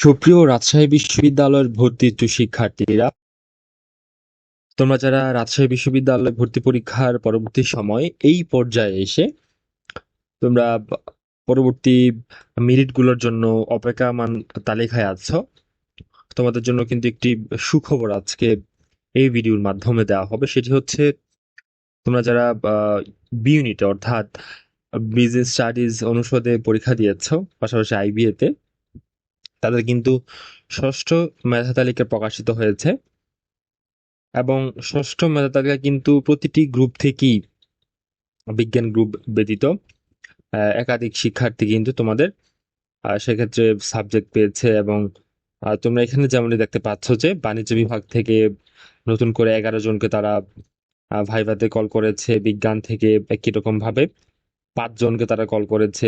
সুপ্রিয় রাজশাহী বিশ্ববিদ্যালয়ের ভর্তি ইচ্ছুক শিক্ষার্থীরা, তোমরা যারা রাজশাহী বিশ্ববিদ্যালয়ে ভর্তি পরীক্ষার পরবর্তী সময় এই পর্যায়ে এসে তোমরা পরবর্তী মিনিটগুলোর জন্য অপেক্ষামান তালিকায় আছো। তোমাদের জন্য কিন্তু একটি সুখবর আজকে এই ভিডিওর মাধ্যমে দেওয়া হবে। সেটি হচ্ছে, তোমরা যারা বি ইউনিটে অর্থাৎ বিজনেস স্টাডিজ অনুষদে পরীক্ষা দিয়েছ, পাশাপাশি আইবিএ তে তাদের কিন্তু ষষ্ঠ মেধা তালিকা প্রকাশিত হয়েছে। এবং ষষ্ঠ মেধা তালিকা কিন্তু প্রতিটি গ্রুপ থেকেই বিজ্ঞান গ্রুপ ব্যতীত একাধিক শিক্ষার্থী কিন্তু তোমাদের সেক্ষেত্রে সাবজেক্ট পেয়েছে এবং তোমরা এখানে যেমনটি দেখতে পাচ্ছ যে বাণিজ্য বিভাগ থেকে নতুন করে এগারো জনকে তারা ভাইভাতে কল করেছে, বিজ্ঞান থেকে একই রকম ভাবে পাঁচ জনকে তারা কল করেছে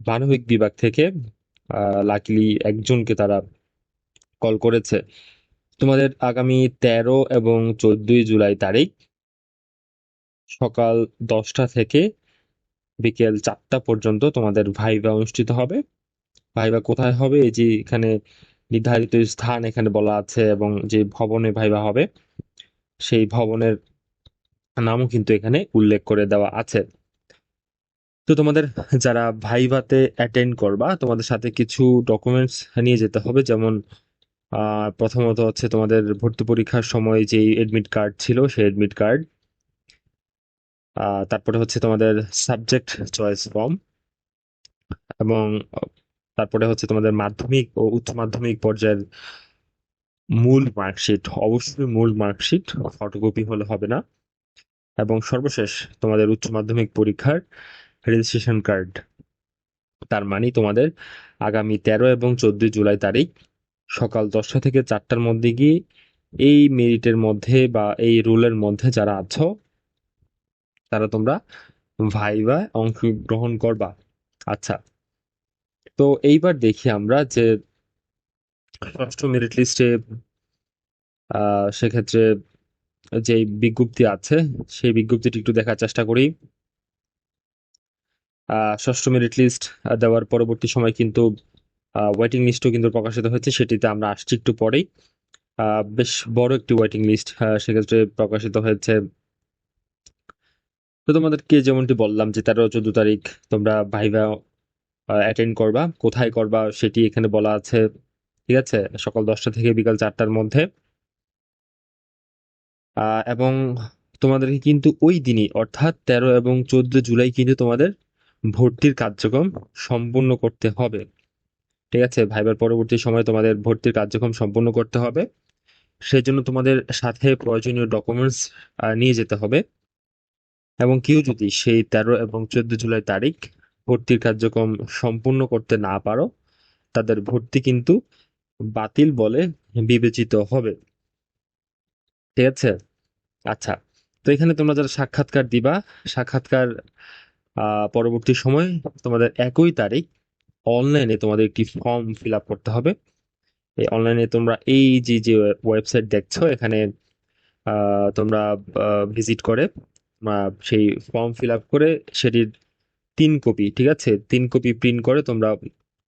মানবিক বিভাগ থেকে। লাকিলি একজনকে তারা কল করেছে। তোমাদের আগামী তেরো এবং চোদ্দই জুলাই তারিখ সকাল দশটা থেকে বিকেল চারটা পর্যন্ত তোমাদের ভাইভা অনুষ্ঠিত হবে। ভাইভা কোথায় হবে? এই যে এখানে নির্ধারিত স্থান এখানে বলা আছে এবং যে ভবনে ভাইভা হবে, সেই ভবনের নামও কিন্তু এখানে উল্লেখ করে দেওয়া আছে। তো তোমাদের যারা ভাইভাতে অ্যাটেন্ড করবা, তোমাদের সাথে কিছু ডকুমেন্টস নিয়ে যেতে হবে। যেমন প্রথমত হচ্ছে তোমাদের ভর্তি পরীক্ষার সময় যে এডমিট কার্ড ছিল, সেই এডমিট কার্ড তারপরে হচ্ছে তোমাদের সাবজেক্ট চয়েস ফর্ম এবং তারপরে হচ্ছে তোমাদের মাধ্যমিক ও উচ্চ মাধ্যমিক পর্যায়ের মূল মার্কশিট অবশ্যই মূল মার্কশিট ফটোকপি হলে হবে না। এবং সর্বশেষ তোমাদের উচ্চ মাধ্যমিক পরীক্ষার রেজিস্ট্রেশন কার্ড তার মানে তোমাদের আগামী তেরো এবং চোদ্দই জুলাই তারিখ সকাল দশটা থেকে চারটার মধ্যে গিয়ে এই মেরিটের মধ্যে বা এই রুলের মধ্যে যারা আছো, তারা তোমরা ভাইভায় অংশগ্রহণ করবা। আচ্ছা তো এইবার দেখি আমরা যে ষষ্ঠ মেরিট লিস্টে সেক্ষেত্রে যে বিজ্ঞপ্তি আছে, সেই বিজ্ঞপ্তিটি একটু দেখার চেষ্টা করি। ষষ্ঠ মেরিট লিস্ট দেওয়ার পরবর্তী সময় কিন্তু ওয়েটিং লিস্টও কিন্তু প্রকাশিত হয়েছে, সেটিতে আমরা আসছি একটু পরেই। বেশ বড় একটি ওয়েটিং লিস্ট সেক্ষেত্রে প্রকাশিত হয়েছে। তো তোমাদেরকে যেমনটি বললাম যে তেরো, চোদ্দ তারিখ তোমরা ভাইভা অ্যাটেন্ড করবা, কোথায় করবা সেটি এখানে বলা আছে, ঠিক আছে? সকাল দশটা থেকে বিকাল চারটার মধ্যে। এবং তোমাদেরকে কিন্তু ওই দিনই, অর্থাৎ তেরো এবং চোদ্দ জুলাই কিন্তু তোমাদের ভর্তির কার্যক্রম সম্পূর্ণ করতে হবে। ঠিক আছে, ভাইবার পরবর্তী সময়ে তোমাদের ভর্তির কার্যক্রম সম্পূর্ণ করতে হবে। সেই জন্য তোমাদের সাথে প্রয়োজনীয় ডকুমেন্টস নিয়ে যেতে হবে। এবং কেউ যদি সেই তেরো এবং চোদ্দ জুলাই তারিখ ভর্তির কার্যক্রম সম্পূর্ণ করতে না পারো, তাদের ভর্তি কিন্তু বাতিল বলে বিবেচিত হবে। ঠিক আছে? আচ্ছা তো এখানে তোমরা যারা সাক্ষাৎকার দিবা, সাক্ষাৎকার পরবর্তী সময় তোমাদের একই তারিখ অনলাইনে তোমাদের একটি ফর্ম ফিল আপ করতে হবে। এই অনলাইনে তোমরা এই যে যে ওয়েবসাইট দেখছ, এখানে তোমরা ভিজিট করে সেই ফর্ম ফিল আপ করে সেটির তিন কপি ঠিক আছে? তিন কপি প্রিন্ট করে তোমরা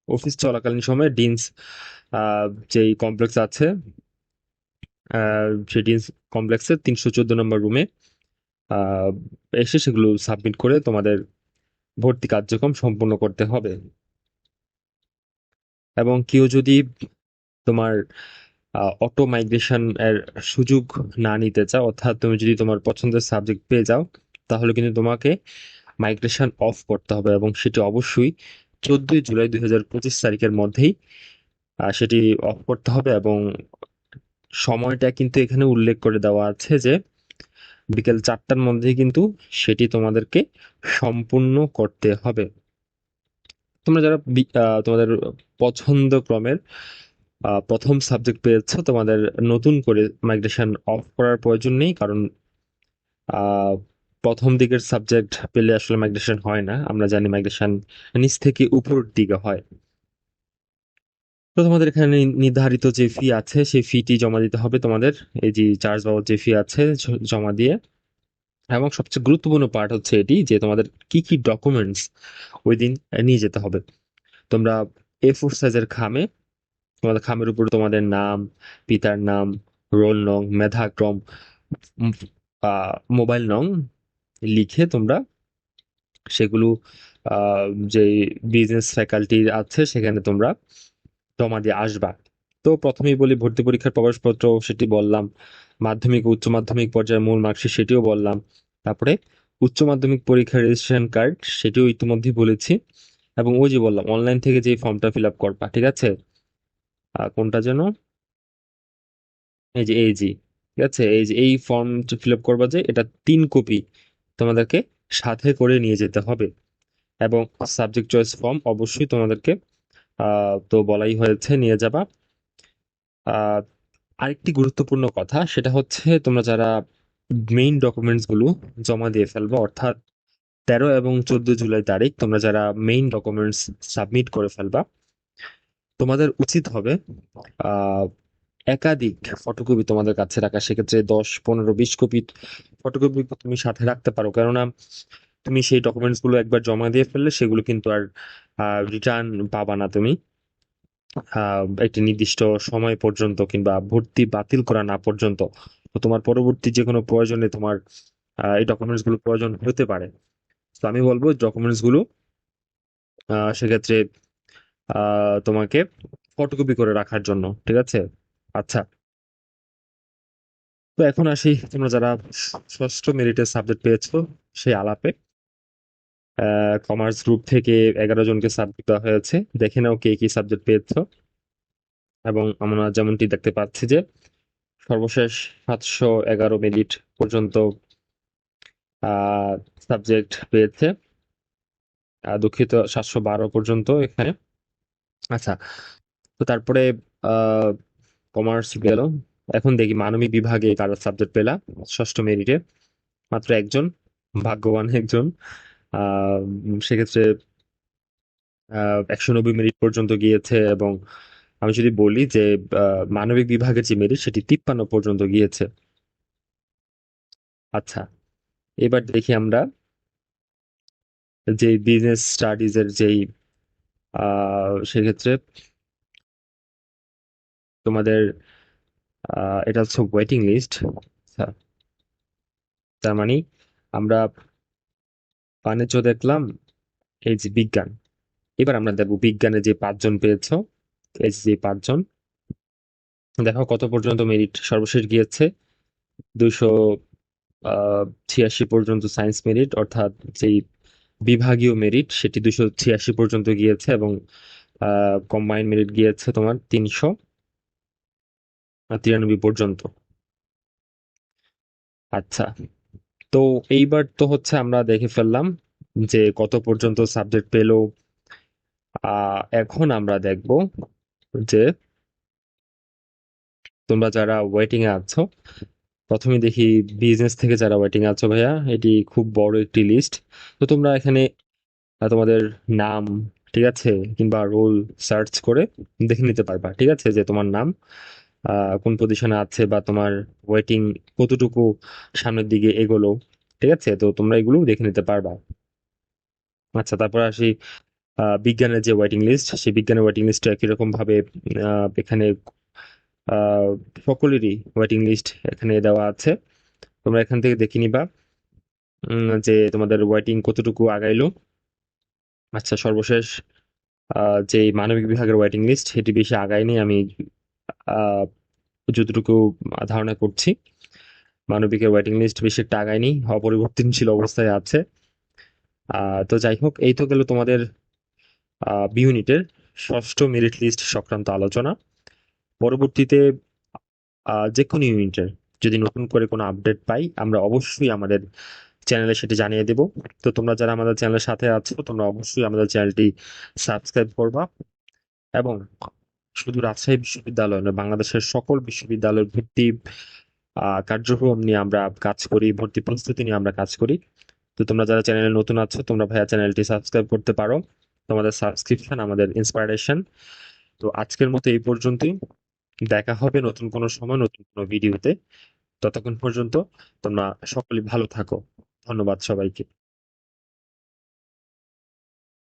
অফিস চলাকালীন সময়ে ডিনস যেই কমপ্লেক্স আছে সেই ডিনস কমপ্লেক্সের তিনশো চোদ্দ নম্বর রুমে এসে সেগুলো সাবমিট করে তোমাদের ভর্তি কার্যক্রম সম্পূর্ণ করতে হবে। এবং কেউ যদি তোমার অটো মাইগ্রেশন এর সুযোগ না নিতে চাও, অর্থাৎ তুমি যদি তোমার পছন্দের সাবজেক্ট পেয়ে যাও, তাহলে কিন্তু তোমাকে মাইগ্রেশন অফ করতে হবে এবং সেটি অবশ্যই চোদ্দই জুলাই দুই হাজার পঁচিশ তারিখের মধ্যেই সেটি অফ করতে হবে এবং সময়টা কিন্তু এখানে উল্লেখ করে দেওয়া আছে যে বিকেল চারটার মধ্যেই কিন্তু সেটি তোমাদেরকে সম্পূর্ণ করতে হবে। তোমরা যারা তোমাদের পছন্দ ক্রমের প্রথম সাবজেক্ট পেয়েছ, তোমাদের নতুন করে মাইগ্রেশন অফ করার প্রয়োজন নেই, কারণ প্রথম দিকের সাবজেক্ট পেলে আসলে মাইগ্রেশন হয় না। আমরা জানি মাইগ্রেশন নিচ থেকে উপরের দিকে হয়। তো তোমাদের এখানে নির্ধারিত যে ফি আছে, সেই ফিটি জমা দিতে হবে তোমাদের। এই যে চার্জ বাবদ যে ফি আছে জমা দিয়ে। এবং সবচেয়ে গুরুত্বপূর্ণ পার্ট হচ্ছে এটি যে তোমাদের কি কি ডকুমেন্টস ওই দিন নিয়ে যেতে হবে। তোমরা এ ফোর সাইজের খামে, তোমাদের খামের উপর তোমাদের নাম, পিতার নাম রোল নং মেধাক্রম মোবাইল নং লিখে তোমরা সেগুলো যে বিজনেস ফ্যাকাল্টি আছে সেখানে তোমরা জমা দিয়ে আসবা। তো প্রথমেই বলি, ভর্তি পরীক্ষার প্রবেশপত্র সেটি বললাম। মাধ্যমিক, উচ্চ মাধ্যমিক পর্যায়ের মূল মার্কশিট সেটিও বললাম। তারপরে উচ্চ মাধ্যমিক পরীক্ষার রেজিস্ট্রেশন কার্ড সেটিও ইতিমধ্যেই বলেছি। এবং ওই যে বললাম অনলাইন থেকে যে ফর্মটা ফিল আপ করবা, ঠিক আছে? কোনটা যেন? এই যে, এই জি ঠিক আছে? এই যে, এই ফর্ম ফিল আপ করবা যে, এটা তিন কপি তোমাদেরকে সাথে করে নিয়ে যেতে হবে। এবং সাবজেক্ট চয়েস ফর্ম অবশ্যই তোমাদেরকে তো বলাই হয়েছে, নিয়ে যাবা। আরেকটি গুরুত্বপূর্ণ কথা, সেটা হচ্ছে তোমরা যারা মেইন ডকুমেন্টসগুলো জমা দিয়ে ফেলবে, অর্থাৎ তেরো এবং চোদ্দ জুলাই তারিখ, তোমরা যারা মেইন ডকুমেন্টস সাবমিট করে ফেলবা, তোমাদের উচিত হবে একাধিক ফটোকপি তোমাদের কাছে রাখা। সেক্ষেত্রে দশ, পনেরো, বিশ কপি ফটোকপি তুমি সাথে রাখতে পারো। কেননা তুমি সেই ডকুমেন্টসগুলো একবার জমা দিয়ে ফেললে সেগুলো কিন্তু আর রিটার্ন পাবা না তুমি। একটি নির্দিষ্ট সময় পর্যন্ত কিংবা ভর্তি বাতিল করা না পর্যন্ত। তো তোমার পরবর্তী যে কোনো প্রয়োজনে তোমার এই ডকুমেন্টসগুলো প্রয়োজন হতে পারে। তো আমি বলব ডকুমেন্টসগুলো আহ, সেক্ষেত্রে তোমাকে ফটোকপি করে রাখার জন্য ঠিক আছে? আচ্ছা। তো এখন আসি তোমরা যারা ষষ্ঠ মেরিটের সাবজেক্ট পেয়েছ সেই আলাপে। কমার্স গ্রুপ থেকে এগারো জনকে সাবজেক্ট দেওয়া হয়েছে। দেখে নাও কে কি সাবজেক্ট পেয়েছ। এবং আমরা যেমনটি দেখতে পাচ্ছি যে সর্বশেষ সাতশো এগারো মিনিট পর্যন্ত সাবজেক্ট পেয়েছে। দুঃখিত, সাতশো বারো পর্যন্ত এখানে। আচ্ছা তো তারপরে কমার্স গেল। এখন দেখি মানবিক বিভাগে কারও সাবজেক্ট পেলা ষষ্ঠ মেরিটে মাত্র একজন, ভাগ্যবান একজন। সেক্ষেত্রে একশো নব্বই মিনিট পর্যন্ত গিয়েছে এবং আমি যদি বলি যে মানবিক বিভাগের যে মেরিট সেটি তিপ্পান্ন পর্যন্ত গিয়েছে। আচ্ছা এবার দেখি আমরা যে বিজনেস স্টাডিজ এর যেই সেক্ষেত্রে তোমাদের এটা হচ্ছে ওয়েটিং লিস্ট তার মানে আমরা বাণিজ্য দেখলাম, এই যে বিজ্ঞান। এবার আমরা দেখব বিজ্ঞানে যে পাঁচজন পেয়েছ, এই যে পাঁচজন। দেখো কত পর্যন্ত মেরিট সর্বশেষ গিয়েছে? আহ ছিয়াশি পর্যন্ত সায়েন্স মেরিট অর্থাৎ যেই বিভাগীয় মেরিট সেটি দুশো ছিয়াশি পর্যন্ত গিয়েছে এবং কম্বাইন মেরিট গিয়েছে তোমার তিনশো তিরানব্বই পর্যন্ত। আচ্ছা তো এইবার তো হচ্ছে আমরা দেখে ফেললাম যে কত পর্যন্ত সাবজেক্ট পেল। এখন আমরা দেখব যে তোমরা যারা ওয়েটিং এ আছো, প্রথমে দেখি বিজনেস থেকে যারা ওয়েটিং আছো ভাইয়া, এটি খুব বড় একটি লিস্ট তো তোমরা এখানে তোমাদের নাম, ঠিক আছে, কিংবা রোল সার্চ করে দেখে নিতে পারবা, ঠিক আছে, যে তোমার নাম কোন পজিশনে আছে বা তোমার ওয়েটিং কতটুকু সামনের দিকে এগোলো। ঠিক আছে? তো তোমরা এগুলো দেখে নিতে পারবা। আচ্ছা তারপর আসি বিজ্ঞানের যে ওয়েটিং লিস্ট সেই বিজ্ঞানের ওয়েটিং লিস্ট একই রকম ভাবে এখানে সকলেরই ওয়েটিং লিস্ট এখানে দেওয়া আছে। তোমরা এখান থেকে দেখে নিবা যে তোমাদের ওয়েটিং কতটুকু আগাইলো। আচ্ছা সর্বশেষ যে মানবিক বিভাগের ওয়েটিং লিস্ট সেটি বেশি আগায়নি, আমি যতটুকু ধারণা করছি। মানবিকের ওয়েটিং লিস্ট বেশি একটা আগায়নি অপরিবর্তনশীল অবস্থায় আছে। তো যাই হোক এই তো গেল তোমাদের বি ইউনিটের ষষ্ঠ মেরিট লিস্ট সংক্রান্ত আলোচনা। পরবর্তীতে যে কোনো ইউনিটের যদি নতুন করে কোনো আপডেট পাই আমরা অবশ্যই আমাদের চ্যানেলে সেটি জানিয়ে দেব। তো তোমরা যারা আমাদের চ্যানেলের সাথে আছো তোমরা অবশ্যই আমাদের চ্যানেলটি সাবস্ক্রাইব করবা। এবং শুধু রাজশাহী বিশ্ববিদ্যালয় নয় বাংলাদেশের সকল বিশ্ববিদ্যালয়ের আহ, কার্যক্রম নিয়ে আমরা কাজ করি, ভর্তি প্রস্তুতি নিয়ে আমরা কাজ করি। তো তোমরা যারা চ্যানেলে নতুন আছো, তোমরা ভাইয়া চ্যানেলটি সাবস্ক্রাইব করতে পারো। তোমাদের সাবস্ক্রিপশন আমাদের ইন্সপায়ারেশন তো আজকের মতো এই পর্যন্তই। দেখা হবে নতুন কোনো সময়, নতুন কোনো ভিডিওতে ততক্ষণ পর্যন্ত তোমরা সকলে ভালো থাকো। ধন্যবাদ সবাইকে।